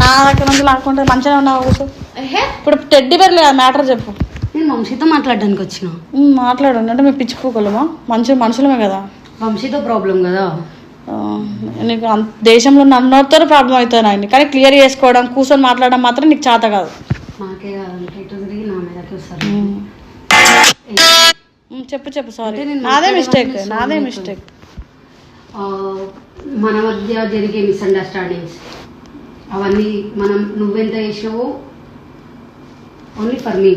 నా దగ్గర నుంచి లాక్కుంటే మంచిగా ఉన్నావు ఇప్పుడు టెడ్డి బెర్లే మ్యాటర్ చెప్పు. నేను వంశీతో మాట్లాడడానికి వచ్చిన. మాట్లాడు అంటే మేము పిచ్చుకోగలమా మంచి మనుషులమే కదా. వంశీతో ప్రాబ్లం కదా? నీకు దేశంలో నన్నోతో ప్రాబ్లం అవుతుంది ఆయన కానీ క్లియర్ చేసుకోవడం కూర్చొని మాట్లాడడం మాత్రం నీకు చేత కాదు. చెప్పు చెప్పు సారీ నాదే మిస్టేక్ నాదే మిస్టేక్ మన మధ్య జరిగే మిస్అండర్స్టాండింగ్స్ అవన్నీ మనం నువ్వెంత చేసినావో ఓన్లీ ఫర్ మీ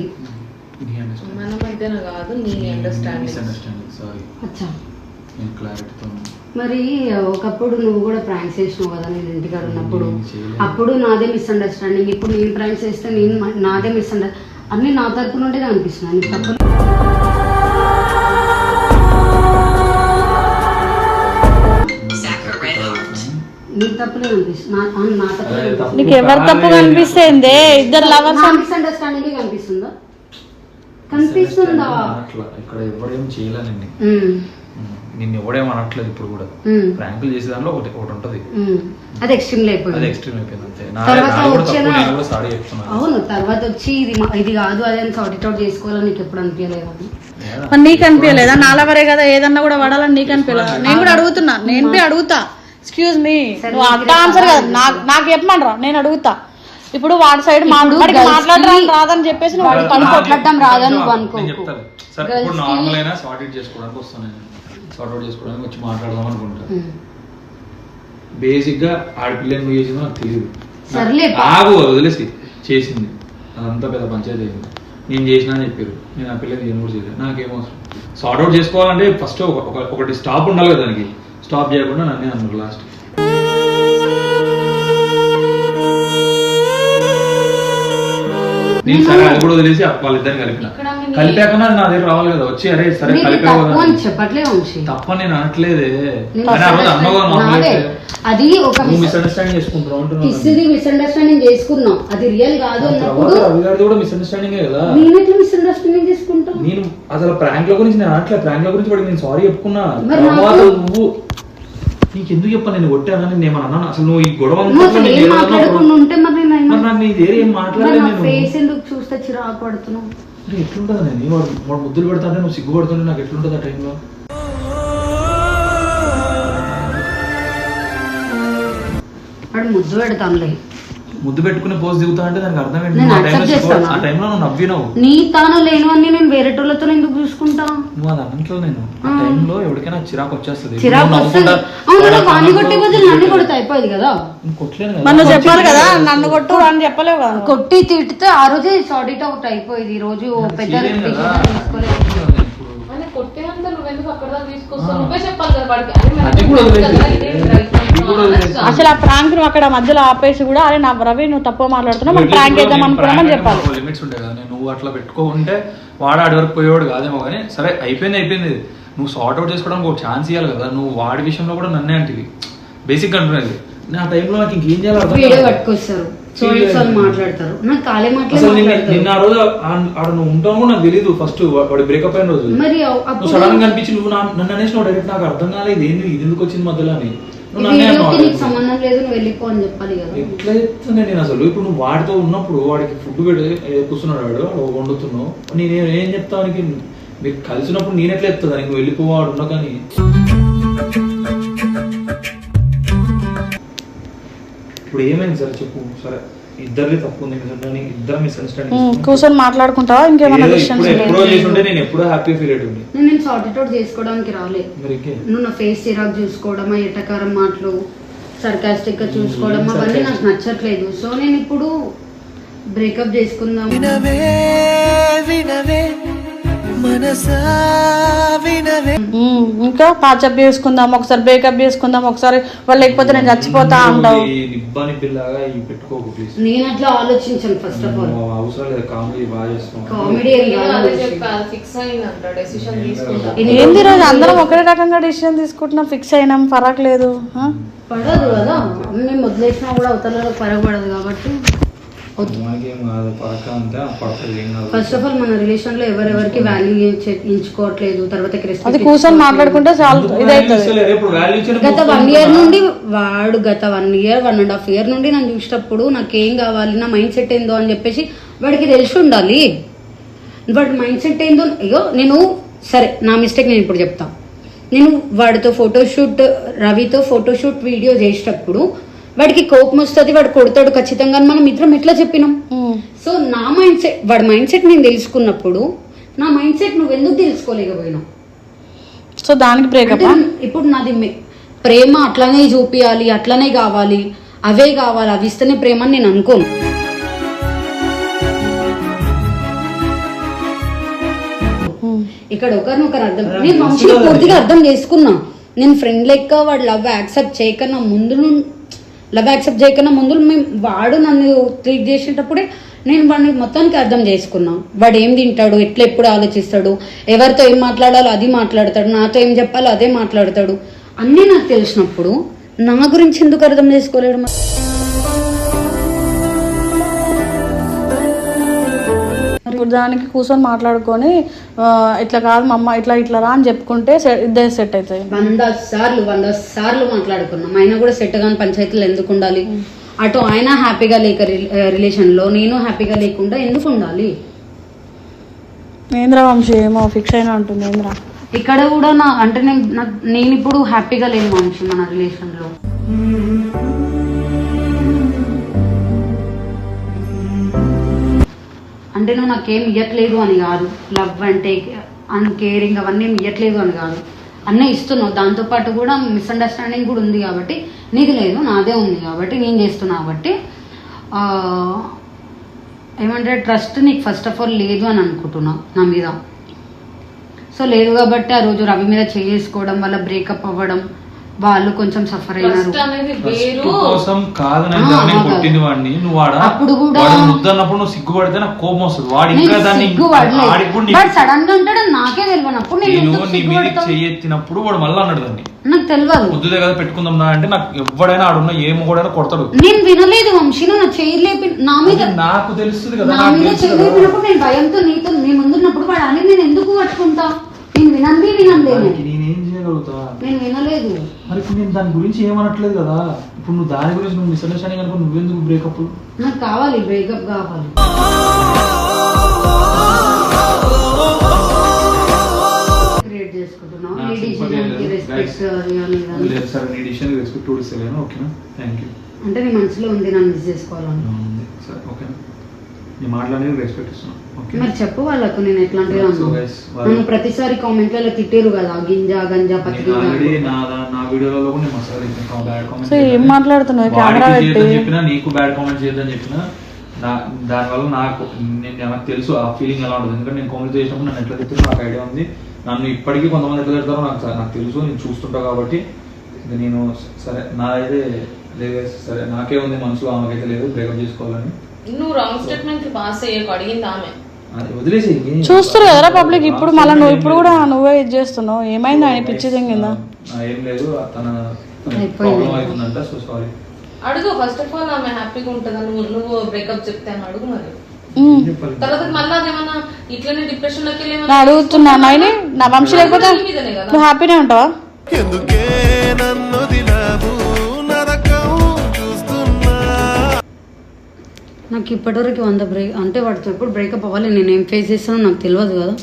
మన మధ్యన కాదు నీ అండర్స్టాండింగ్ మిస్అండర్స్టాండింగ్ సారీ అచ్చా. మరి ఒకప్పుడు నువ్వు కూడా ప్రాంక్స్ చేసినావు కదా నేను ఇంటికాడ ఉన్నప్పుడు. అప్పుడు నాదే మిస్అండర్స్టాండింగ్ ఇప్పుడు నేను ప్రాంక్స్ చేస్తే నేను నాదే మిస్అండర్ అన్ని నా తరపు నుండే అనిపిస్తున్నాను తప్పు నీకు ఎవరు తప్పు కనిపిస్తుంది? ఇద్దరు లవర్స్ కనిపిస్తుందా? కనిపిస్తుందా? అట్లా ఇక్కడ ఎవడేం చేయలేనండి. ఉమ్, నిన్ను ఎవడేం అనట్లేదు ఇప్పుడు కూడా. ఉమ్, ప్రాంకులు చేసే దాంట్లో ఒకటి ఒకటి ఉంటది. ఉమ్. అది ఎక్స్ట్రీమ్ అది అయిపోయింది. ఎక్స్ట్రీమ్ అయిపోయింది అంతే. నా తర్వాత నా కూడా తప్పు వచ్చేనా- నేను కూడా సారీ చెప్తున్నాను. అవును తర్వాత వచ్చి ఇది ఇది కాదు అదే అని సార్ట్ అవుట్ చేసుకోవాలని నీకు ఎప్పుడు అనిపించలేదు నీకు అనిపించలేదా? నాలవరే కదా ఏదన్నా కూడా వాడాలని నీకు అనిపించలేదా? నేను కూడా అడుగుతున్నా నేను పోయి అడుగుతా. ఎక్స్క్యూజ్ మీ నువ్వు మీరే ఆన్సర్ కదా. నాకు నాకు చెప్పమంటారా? నేను అడుగుతా. ఇప్పుడు వాడి సైడ్ మాట్లాడడం రాదని చెప్పేసి పడుకో కొట్టడం రాదని నువ్వు నేను అనుకోకు. చెప్తాను. సరే Girls ఇప్పుడు కి- నార్మల్ అయినా సార్ట్ అవుట్ చేసుకోవడానికి వస్తాను నేను. సార్ట్ అవుట్ చేసుకోవడానికి వచ్చి మాట్లాడదాం అనుకుంటా. బేసిక్గా ఆడపిల్ల నువ్వు చేసిందో నాకు తెలియదు. ఆగు వదిలేసి. చేసింది. అదంతా పెద్ద పంచాయతీ అయింది. నేను చేసినా అని చెప్పారు. నేను ఆ పిల్లకి నేను కూడా చేయలేదు. నాకేం అవసరం? సార్ట్ అవుట్ చేసుకోవాలంటే ఫస్ట్ ఒక ఒక- ఒకటి స్టాప్ ఉండాలి కదా దానికి. స్టాప్ చేయకుండా నన్నే అన్నారు లాస్ట్. నేను సరే అది కూడా వదిలేసి వాళ్ళిద్దరిని కలిపిన. కలిపాక నా దగ్గర రావాలి కదా వచ్చి అరే సరే నీకు కలిపావు తప్పు నేను అనట్లేదే. అది ఒక మిస్అండర్స్టాండింగ్ చేసుకుంటున్నావు అంటున్నావు కిస్ది మిస్అండర్స్టాండింగ్ చేసుకున్నాం. అది రియల్ కాదు అన్నప్పుడు తర్వాత రవి గారిది కూడా మిస్అండర్స్టాండింగ్ కదా. నేను ఎట్లా మిస్అండర్స్టాండింగ్ చేసుకుంటాం? నేను అసలు ప్రాంక్ ల గురించి నేను అనట్లేదు ప్రాంక్ ల గురించి వాడికి నేను సారీ చెప్పుకున్నా. మరి తర్వాత నువ్వు నీకు ఎందుకు చెప్పాను నేను కొట్టానని నేను అన్నాను? అసలు నువ్వు ఈ గొడవ ఉంటే మరి నేను మరి నాకు నీ దగ్గర ఏం మరి మాట్లాడలేదు నా నేను. ఫేస్ ఎందుకు చూస్తే చిరాకు పడుతున్నావు? అంటే ఎట్లుంటుంది నేను? వాడు వాడు ముద్దులు పెడతాంటే నువ్వు సిగ్గుపడుతుంటే నాకు ఎట్లుంటుంది ఆ టైంలో వాడు ముద్దు పెడతాంలే ముద్దు పెట్టుకుని పోజ్ దిగుతా అంటే దానికి అర్థం ఏంటి? నేను ఆ టైంలో accept చేస్తానా? ఆ టైంలో నువ్వు నవ్వినావు. నీ తాను లేను అని నేను వేరే టోళ్ళతో ఎందుకు చూసుకుంటా? నువ్వు అది అనట్లో నేను. ఆ. టైంలో ఎవరికైనా చిరాకు వచ్చేస్తుంది. చిరాకు నువ్వు వస్తుంది. నవ్వుకుంటా- అవును నువ్వు వాడిని కొట్టే బదులు నన్ను కొడితే అయిపోయింది కదా? నేను కొట్టలేను కదా. నువ్వు చెప్పాలి కదా నన్ను కొట్టు అని చెప్పలేవు కదా నువ్వు. కొట్టి తిడితే ఆ రోజే సారీ అవుట్ అయిపోయింది. ఈ రోజు నేను పెద్ద చేయలేను కదా. decision తీసుకోలేదు. ఇప్పుడు అని కొట్టేంత నువ్వెందుకు అక్కడ దాకా తీసుకొస్తావు? నువ్వే చెప్పాలి కదా వాడికి. అరే అది కూడా వదిలేసి. కదా, అసలు ఆ ప్రాంక్ నువ్వు అక్కడ మధ్యలో ఆపేసి కూడా అరే నా రవి నువ్వు తప్పు మాట్లాడుతున్నావు మనం ప్రాంక్ చేద్దాం అనుకున్నామని చెప్పాలి. లిమిట్స్ ఉంటాయి కదా నేను నువ్వు అట్లా పెట్టుకోకుంటే వాడు ఆడి వరకు పోయేవాడు కాదేమో కానీ సరే అయిపోయింది అయిపోయింది. నువ్వు సార్ట్ అవుట్ చేసుకోవడానికి ఒక ఛాన్స్ ఇవ్వాలి కదా. నువ్వు వాడి విషయంలో కూడా నన్నే అంటివి. బేసిక్ అంటున్నది నా టైంలో నాకు ఇంకేం చేయాలి మాట్లాడతారు. నాకు కాలే మాటలే అసలు నిన్న మాట్లాడతారు. నిన్న ఆ రోజు ఆ- ఆడ నువ్వు ఉంటావు కూడా నాకు తెలియదు ఫస్ట్ వాడి బ్రేకప్ అయిన రోజు. మరి సడన్గా అనిపించి నువ్వు నా- నన్ను అనేసి డైరెక్ట్ నాకు అర్థం కాలేదు. ఏంది? ఇది ఎందుకు వచ్చింది మధ్యలో అని. వీడియోకి అన్నావు నీకు సంబంధం లేదు నువ్వు వెళ్ళిపో అని చెప్పాలి కదా. ఎట్లా చెప్తున్నా నేను అసలు? ఇప్పుడు నువ్వు వాడితో ఉన్నప్పుడు వాడికి ఫుడ్ పెట్టి కూర్చున్నాడు వాడు వాడు వండుతున్నావు. నేను ఏం- ఏం చెప్తానికి మీరు కలిసినప్పుడు నేను ఎట్లా చెప్తా నువ్వు వెళ్ళిపోవాడు ఉన్నా కానీ ఇప్పుడు ఏమైంది సరే చెప్పు. సరే. ఇద్దరిది తప్పు ఉంది మిస్అండర్స్టాండింగ్ ఇద్దరు మిస్అండర్స్టాండింగ్ కూర్చొని మాట్లాడుకుంటావా? ఇంకేమైనా డిస్టెన్స్ ఎప్పుడో చేసి ఉంటే నేను ఎప్పుడో హ్యాపీ ఫీల్ అయ్యి నేను నేను సార్ట్ అవుట్ చేసుకోవడానికి రాలే. నువ్వు నా ఫేస్ చిరాకు చూసుకోవడం ఆ ఎటకారం మాటలు సర్కాస్టిక్గా చూసుకోవడం అవన్నీ నాకు? నచ్చట్లేదు. సో నేను ఇప్పుడు బ్రేకప్ చేసుకుందాం. వినవే వినవే. ఇంకా పాచప్ చేసుకుందాం ఒకసారి బ్రేకప్ చేసుకుందాం ఒకసారి వాళ్ళు లేకపోతే నేను చచ్చిపోతా అంటావు. ఈ నిబ్బాని పిల్లగా ఈ పెట్టుకోకు ప్లీజ్ నేను అట్లా ఆలోచించాను ఫస్ట్ ఆఫ్ ఆల్ అవసరం లేదు కామెడీ బాగా చేస్తున్నావు కామెడీ ఏం నేను అదే కాదు చెప్పా ఫిక్స్ అయిందంట డెసిషన్ తీసుకుంటా. ఇది ఏంది రోజు అందరం ఒకే రకంగా డిసిషన్ తీసుకుంటున్నాం ఫిక్స్ అయినాం ఫరక్ లేదు ఆ? పడదు కదా. మేము వదిలేసినా కూడా అవతలలో పరగబడదు కాబట్టి. ఫస్ట్ ఆఫ్ ఆల్ మన రిలేషన్లో ఎవరెవరికి వాల్యూ ఇచ్చుకోవట్లేదు తర్వాత అది కూర్చొని మాట్లాడుకుంటే గత వన్ ఇయర్ నుండి వాడు గత one year one and half year నుండి నన్ను చూసేటప్పుడు నాకేం కావాలి నా మైండ్ సెట్ ఏందో అని చెప్పేసి వాడికి తెలిసి ఉండాలి. వాడి మైండ్ సెట్ ఏందో అయ్యో నేను సరే నా మిస్టేక్ నేను ఇప్పుడు చెప్తా. నేను వాడితో ఫోటోషూట్ రవితో ఫోటోషూట్ వీడియో చేసేటప్పుడు వాడికి కోపం వస్తుంది వాడు కొడతాడు ఖచ్చితంగా మనం ఇద్దరం ఎట్లా చెప్పినాం? సో నా మైండ్ సెట్ వాడి మైండ్ సెట్ నేను తెలుసుకున్నప్పుడు నా మైండ్ సెట్ నువ్వు ఎందుకు తెలుసుకోలేకపోయినావు? సో దానికి బ్రేకప్ ఇప్పుడు నాది మె- ప్రేమ అట్లనే చూపియాలి అట్లనే కావాలి అవే కావాలి అవి ఇస్తేనే ప్రేమ అని నేను అనుకోను. ఇక్కడ ఒకరినొకరు అర్థం నేను వంశీని పూర్తిగా అర్థం చేసుకున్నా. నేను ఫ్రెండ్ లెక్క వాడు లవ్ యాక్సెప్ట్ చేయకన్నా ముందు లవ్ యాక్సెప్ట్ చేయకన్నా ముందు మేము వాడు నన్ను ట్రీట్ చేసేటప్పుడే నేను వాడిని మొత్తానికి అర్థం చేసుకున్నా. వాడు ఏం తింటాడు ఎట్లా ఎప్పుడు ఆలోచిస్తాడు ఎవరితో ఏం మాట్లాడాలో అది మాట్లాడతాడు నాతో ఏం చెప్పాలో అదే మాట్లాడతాడు. అన్నీ నాకు తెలిసినప్పుడు నా గురించి ఎందుకు అర్థం చేసుకోలేడు దానికి కూర్చొని మాట్లాడుకొని ఇట్లా కాదు మా అమ్మ ఇట్లా ఇట్లా రా అని చెప్పుకుంటే ఇద్దరు సెట్ అవుతాయి వంద సార్లు వంద సార్లు మాట్లాడుకున్నాం. అయినా కూడా సెట్ కాని పంచాయతీలు ఎందుకు ఉండాలి? అటు ఆయన హ్యాపీగా లేక రిలేషన్లో నేను హ్యాపీగా లేకుండా ఎందుకు ఉండాలి? ఏంద్రా వంశీ ఏమో ఫిక్స్ అయినా ఉంటుంది ఏంద్రా? ఇక్కడ కూడా నా అంటే నేను నేను ఇప్పుడు హ్యాపీగా లేను వంశీ మన రిలేషన్ అంటే నువ్వు నాకేం ఇవ్వట్లేదు అని కాదు. లవ్ అంటే అండ్ కేరింగ్ అవన్నీ ఏం ఇవ్వట్లేదు అని కాదు. అన్నీ ఇస్తున్నావు. దాంతోపాటు కూడా మిస్అండర్స్టాండింగ్ కూడా ఉంది కాబట్టి నీది లేదు నాదే ఉంది కాబట్టి నేను చేస్తున్నా కాబట్టి ఏమంటే ట్రస్ట్ నీకు ఫస్ట్ ఆఫ్ ఆల్ లేదు అని అనుకుంటున్నా నా మీద. సో లేదు కాబట్టి ఆ రోజు రవి మీద చేసుకోవడం వల్ల బ్రేకప్ అవ్వడం వాళ్ళు కొంచెం సఫర్ అయినారు. కోసం కాదని. కొట్టింది వాడిని. నువ్వు వాడ? అప్పుడు కూడా- వాడు ముద్దన్నప్పుడు నువ్వు సిగ్గుపడితే నాకు కోపం వస్తుంది. వాడు ఇంకా నేను దాన్ని వాడు సడన్గా ఉంటాడు నాకే తెలియనప్పుడు నేను నేను నీ? చెయ్యెత్తినప్పుడు వాడు మళ్ళీ అన్నాడు దాన్ని. నాకు తెలియదు. ముద్దుదే కదా పెట్టుకుందాం అంటే నాకు ఎవడైనా ఆడున్న ఏ మొగడైనా కొడతాడు. నేను వినలేదు వంశీ. నా చేయి లేపి నా మీద నాకు తెలుస్తుంది కదా నా నాకు మీద తెలుసు చేయి. లేపినప్పుడు నేను భయంతో నీతో నీ ముందున్నప్పుడు వాడు అని నేను ఎందుకు పట్టుకుంటా? నేను వినంది దానికి నేనేం చేయగలుగుతా నేను వినలేదు. మరి ఇప్పుడు నేను దాని గురించి ఏమనట్లేదు కదా? ఇప్పుడు నువ్వు దాని గురించి నువ్వు మిస్అండర్స్టాండింగ్ అనుకో నువ్వెందుకు బ్రేకప్ నాకు కావాలి బ్రేకప్ కావాలి. క్రియేట్ చేసుకుంటున్నావు. నా. రెస్పెక్ట్. లేదు. సార్ డిసిషన్ రెస్పెక్ట్ ఓకేనా థ్యాంక్ యూ అంటే నీ మనసులో ఉంది నన్ను మిస్ చేసుకోవాలని. సరే ఓకేనా నీ మాటలనేది రెస్పెక్ట్ ఇస్తున్నాను ఓకే మరి చెప్పు వాళ్ళకు నేను వాళ్ళు- నన్ను ప్రతిసారి కామెంట్లలో తిట్టారు కదా గింజ గంజ పత్తి నేను నా నా నేను సో ఏం మాట్లాడుతున్నావు? కెమెరా పెట్టి. చెప్పినా నీకు బ్యాడ్ కామెంట్ చేయొద్దని చెప్పినా నా దానివల్ల నాకు నేను నాకు తెలుసు ఆ ఫీలింగ్ ఎలా ఉంటుంది. ఎందుకంటే నేను కామెంట్ చేసినప్పుడు నన్ను ఎట్లా తిట్టారో నాకు ఐడియా ఉంది. నన్ను ఇప్పటికీ కొంతమంది ఎట్లా తిడతారో నాకు నాకు తెలుసు. నేను చూస్తుంటా కాబట్టి నేను సరే నాదైతే లేదు సరే నాకే ఉంది మనసులో ఆమెకైతే లేదు బ్రేకప్ చేసుకోవాలని. నువ్వు రాంగ్ స్టేట్మెంట్ పాస్ అయ్యకు అడిగింది ఆమె. అది వదిలేసి చూస్తారు కదరా పబ్లిక్ ఇప్పుడు మళ్ళీ నువ్వు ఇప్పుడు కూడా నువ్వే ఇది చేస్తున్నావు. ఏమైంది ఆయన పిచ్చి దింగిందా? ఏం లేదు తన అయిపోయింది. ప్రాబ్లం అవుతుందంట సో సారీ అడుగు ఫస్ట్ ఆఫ్ ఆల్ ఆమె హ్యాపీగా ఉంటుందా? నువ్వు నువ్వు బ్రేకప్ చెప్తే అని అడుగు మరి. తర్వాత మళ్ళీ అదేమన్నా ఇట్లనే డిప్రెషన్లోకి వెళ్ళి నేను అడుగుతున్నా నైని నా వంశీ లేకపోతే నీ మీదనే కదా. నువ్వు హ్యాపీనే ఉంటావా? ఎందుకే నన్ను నాకు ఇప్పటివరకు వంద బ్రేక్ అంటే వాడితో ఎప్పుడు బ్రేకప్ అవ్వాలి నేను ఏం ఫేస్ చేస్తానో నాకు తెలియదు కదా.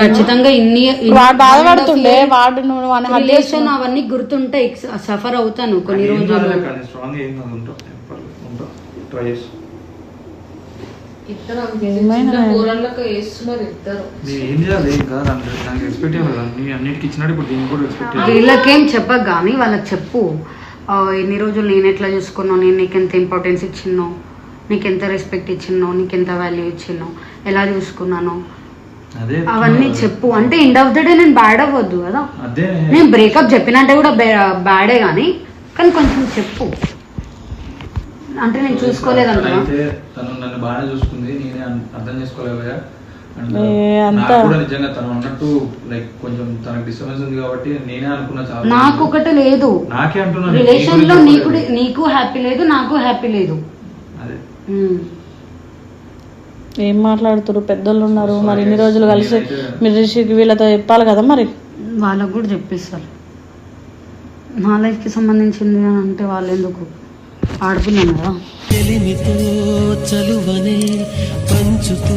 ఖచ్చితంగా ఇన్ని బాధపడుతుండే వాడు రిలేషన్ అవన్నీ గుర్తుంటే సఫర్ అవుతాను కొన్ని రోజులు. వీళ్ళకేం చెప్పక కానీ వాళ్ళకి చెప్పు. ఎన్ని రోజులు నేను ఎట్లా చూసుకున్నావు? నేను నీకు ఎంత ఇంపార్టెన్స్ ఇచ్చిన్నో? నీకు ఎంత రెస్పెక్ట్ ఇచ్చిన్నో? నీకు ఎంత వాల్యూ ఇచ్చిన్నో? ఎలా చూసుకున్నాను? అవన్నీ చెప్పు. అంటే ఎండ్ ఆఫ్ ద డే నేను బ్యాడ్ అవ్వద్దు కదా? నేను బ్రేకప్ చెప్పినట్టే కూడా బ్యాడే కానీ కానీ కొంచెం చెప్పు. అంటే నేను చూసుకోలేదంటా అయితే తను నన్ను బాగానే చూసుకుంది. నేనే అర్థం చేసుకోలేకపోయా. నాకు ఒకటి లేదు రిలేషన్లో నీకు నీకు హ్యాపీ లేదు నాకు హ్యాపీ లేదు. ఏం మాట్లాడుతున్నారు పెద్దోళ్ళు ఉన్నారు. మరి ఇన్ని రోజులు కలిసి మీరు రిషికి వీళ్ళతో చెప్పాలి కదా మరి? వాళ్ళకు కూడా చెప్పిస్తారు. నా లైఫ్కి సంబంధించింది అని అంటే వాళ్ళు ఎందుకు ఆడుకున్నాను. కదా తెలిమితో చలువనే పంచుతూ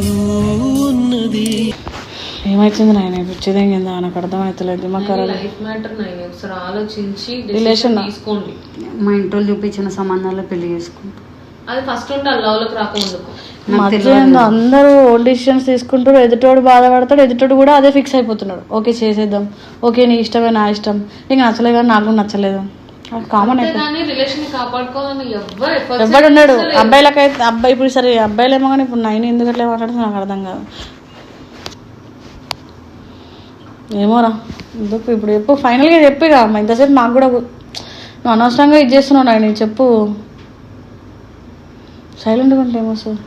ఉన్నది. ఏమైతుంది నాయన? పిచ్చిదేం కింద? నాకు అర్థమవుతలేదు మా లైఫ్ మ్యాటర్ నాయన. ఒకసారి ఆలోచించి ఆ? తీసుకోండి. మా ఇంట్లో చూపించిన సంబంధాల్లో పెళ్ళి చేసుకుంటా అది ఫస్ట్ ఉండాలి లవ్లోకి రాకముందుకు అందరూ డిసిషన్స్ తీసుకుంటారు. ఎదుటోడు బాధపడతాడు. ఎదుటోడు కూడా అదే ఫిక్స్ అయిపోతున్నాడు. ఓకే చేసేద్దాం. ఓకే నీ ఇష్టమే నా ఇష్టం. నీకు నచ్చలేదు కానీ నాకు కూడా నచ్చలేదు. కామన్ రిలేషన్ కాపాడుకోవాలని ఎవ్వరు efforts ఎవడు ఉన్నాడు చేస్తలేరు. అబ్బాయిలకైతే అబ్బాయి ఇప్పుడు సరే అబ్బాయిలేమో కానీ ఇప్పుడు నైన్ ఎందుకు అట్లా మాట్లాడుతుంది నాకు అర్థం కాదు. ఏమోరా ఎందుకు ఇప్పుడు చెప్పు. ఫైనల్గా చెప్పిగా ఇంతసేపు నాకు కూడా గు- నువ్వు అనవసరంగా ఇది చేస్తున్నావు నాయన చెప్పు. సైలెంట్గా ఉంటే ఏమొస్తుంది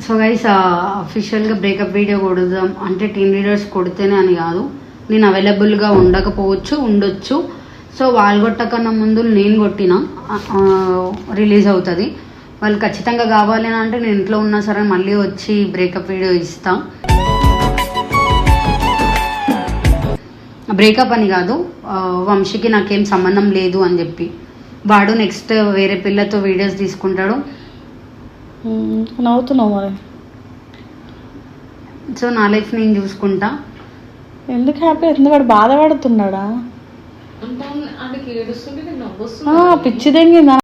సో గైస్ అఫీషియల్గా బ్రేకప్ వీడియో కొడుదాం. అంటే టీమ్ లీడర్స్ కొడితేనే అని కాదు. నేను అవైలబుల్గా ఉండకపోవచ్చు ఉండొచ్చు. సో వాళ్ళు కొట్టకన్నా ముందు నేను కొట్టిన రిలీజ్ అవుతుంది. వాళ్ళు ఖచ్చితంగా కావాలి అంటే నేను ఇంట్లో ఉన్నా సరే మళ్ళీ వచ్చి బ్రేకప్ వీడియో ఇస్తా. బ్రేకప్ అని కాదు వంశీకి నాకేం సంబంధం లేదు అని చెప్పి. వాడు నెక్స్ట్ వేరే పిల్లతో వీడియోస్ తీసుకుంటాడు. నవ్వుతున్నావు మరి. సో నా లైఫ్ నేను చూసుకుంటా. ఎందుకు హ్యాపీ? ఎందుకు వాడు బాధపడుతున్నాడా? పిచ్చిదేంగిందా